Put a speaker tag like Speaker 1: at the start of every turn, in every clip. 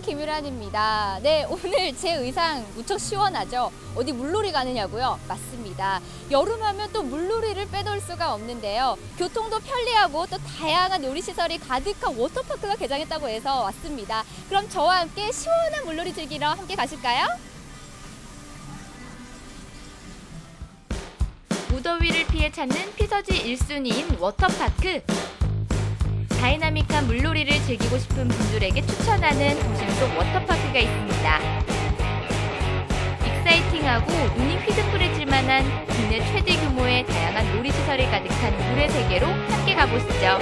Speaker 1: 김유란입니다. 네, 오늘 제 의상 무척 시원하죠? 어디 물놀이 가느냐고요? 맞습니다. 여름 하면 또 물놀이를 빼놓을 수가 없는데요. 교통도 편리하고 또 다양한 놀이시설이 가득한 워터파크가 개장했다고 해서 왔습니다. 그럼 저와 함께 시원한 물놀이 즐기러 함께 가실까요? 무더위를 피해 찾는 피서지 1순위인 워터파크. 다이나믹한 물놀이를 즐기고 싶은 분들에게 추천하는 도심 속 워터파크가 있습니다. 익사이팅하고 눈이 휘둥그레질 만한 국내 최대 규모의 다양한 놀이시설이 가득한 물의 세계로 함께 가보시죠.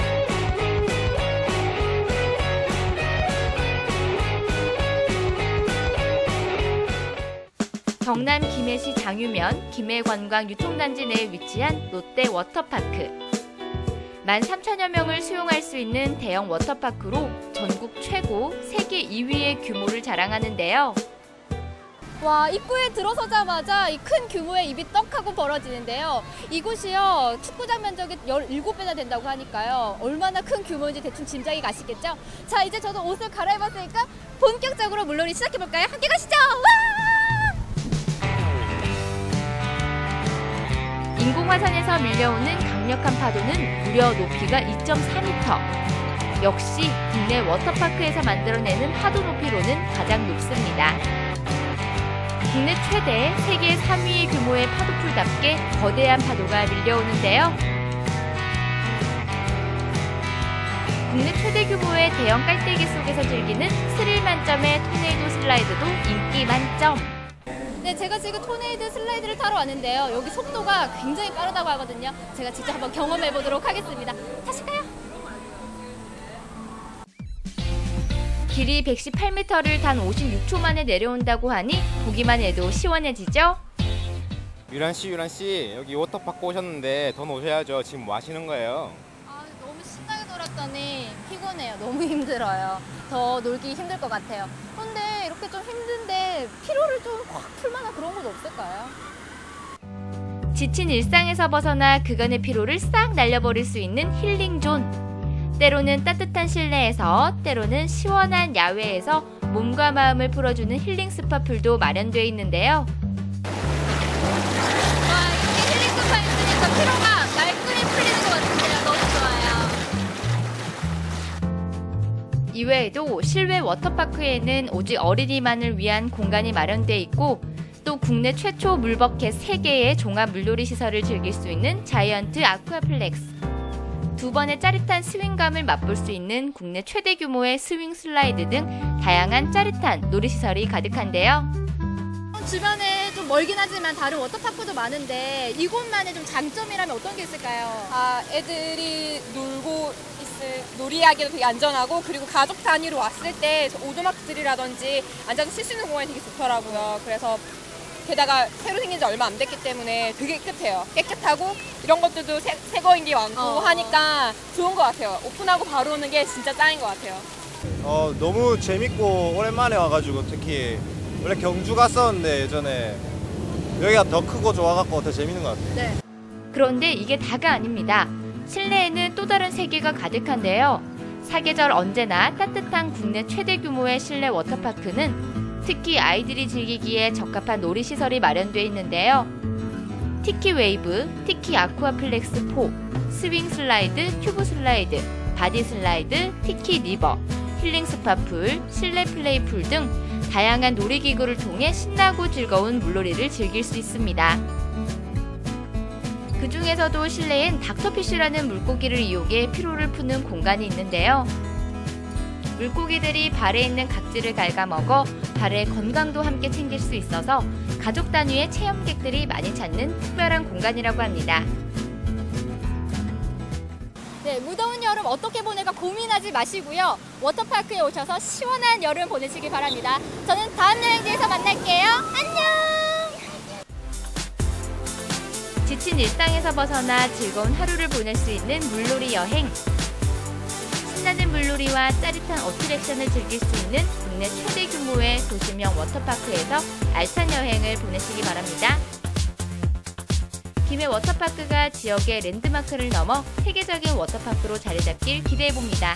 Speaker 1: 경남 김해시 장유면 김해관광 유통단지 내에 위치한 롯데 워터파크. 13,000여 명을 수용할 수 있는 대형 워터파크로 전국 최고, 세계 2위의 규모를 자랑하는데요. 와, 입구에 들어서자마자 이 큰 규모의 입이 떡 하고 벌어지는데요. 이곳이요, 축구장 면적이 17배나 된다고 하니까요. 얼마나 큰 규모인지 대충 짐작이 가시겠죠? 자, 이제 저도 옷을 갈아입었으니까 본격적으로 물놀이 시작해볼까요? 함께 가시죠! 와! 인공화산에서 밀려오는 강력한 파도는 무려 높이가 2.4m. 역시 국내 워터파크에서 만들어내는 파도 높이로는 가장 높습니다. 국내 최대, 세계 3위의 규모의 파도풀답게 거대한 파도가 밀려오는데요. 국내 최대 규모의 대형 깔때기 속에서 즐기는 스릴 만점의 토네이도 슬라이드도 인기 만점. 네, 제가 지금 토네이드 슬라이드를 타러 왔는데요. 여기 속도가 굉장히 빠르다고 하거든요. 제가 직접 한번 경험해 보도록 하겠습니다. 타실까요? 길이 118m를 단 56초 만에 내려온다고 하니 보기만 해도 시원해지죠?
Speaker 2: 유란 씨, 유란 씨, 여기 워터파크 오셨는데 더 노셔야죠. 지금 뭐 하시는 거예요?
Speaker 1: 아, 너무 신나게 놀았더니 피곤해요. 너무 힘들어요. 더 놀기 힘들 것 같아요. 근데 이렇게 좀 힘든데 피로를 좀 확 풀만한 그런 건 없을까요? 지친 일상에서 벗어나 그간의 피로를 싹 날려버릴 수 있는 힐링 존. 때로는 따뜻한 실내에서, 때로는 시원한 야외에서 몸과 마음을 풀어주는 힐링 스파풀도 마련되어 있는데요. 와, 이렇게 힐링 스파 있으니까 피로가 이외에도 실외 워터파크에는 오직 어린이만을 위한 공간이 마련되어 있고 또 국내 최초 물버켓 3개의 종합 물놀이 시설을 즐길 수 있는 자이언트 아쿠아플렉스 두 번의 짜릿한 스윙감을 맛볼 수 있는 국내 최대 규모의 스윙 슬라이드 등 다양한 짜릿한 놀이시설이 가득한데요. 주변에 좀 멀긴 하지만 다른 워터파크도 많은데 이곳만의 좀 장점이라면 어떤 게 있을까요?
Speaker 3: 아, 애들이 놀고 있을 놀이하기도 되게 안전하고 그리고 가족 단위로 왔을 때 오두막들이라든지 앉아서 쉴 수 있는 공간이 되게 좋더라고요. 그래서 게다가 새로 생긴 지 얼마 안 됐기 때문에 되게 깨끗해요. 깨끗하고 이런 것들도 새, 새 거인 게 많고
Speaker 1: 어.
Speaker 3: 하니까 좋은 것 같아요. 오픈하고 바로 오는 게 진짜 짱인 것 같아요.
Speaker 4: 어, 너무 재밌고 오랜만에 와가지고 특히 원래 경주 갔었는데 예전에 여기가 더 크고 좋아갖고 더 재밌는 것 같아요.
Speaker 1: 네. 그런데 이게 다가 아닙니다. 실내에는 또 다른 세계가 가득한데요. 사계절 언제나 따뜻한 국내 최대 규모의 실내 워터파크는 특히 아이들이 즐기기에 적합한 놀이시설이 마련되어 있는데요. 티키 웨이브, 티키 아쿠아플렉스 4, 스윙 슬라이드, 튜브 슬라이드, 바디 슬라이드, 티키 리버, 힐링 스파풀, 실내 플레이풀 등 다양한 놀이기구를 통해 신나고 즐거운 물놀이를 즐길 수 있습니다. 그 중에서도 실내엔 닥터피쉬라는 물고기를 이용해 피로를 푸는 공간이 있는데요. 물고기들이 발에 있는 각질을 갉아먹어 발의 건강도 함께 챙길 수 있어서 가족 단위의 체험객들이 많이 찾는 특별한 공간이라고 합니다. 네, 무더운 여름 어떻게 보낼까 고민하지 마시고요. 워터파크에 오셔서 시원한 여름 보내시기 바랍니다. 저는 다음 여행지에서 만날게요. 안녕! 지친 일상에서 벗어나 즐거운 하루를 보낼 수 있는 물놀이 여행. 신나는 물놀이와 짜릿한 어트랙션을 즐길 수 있는 국내 최대 규모의 도심형 워터파크에서 알찬 여행을 보내시기 바랍니다. 김해 워터파크가 지역의 랜드마크를 넘어 세계적인 워터파크로 자리 잡길 기대해 봅니다.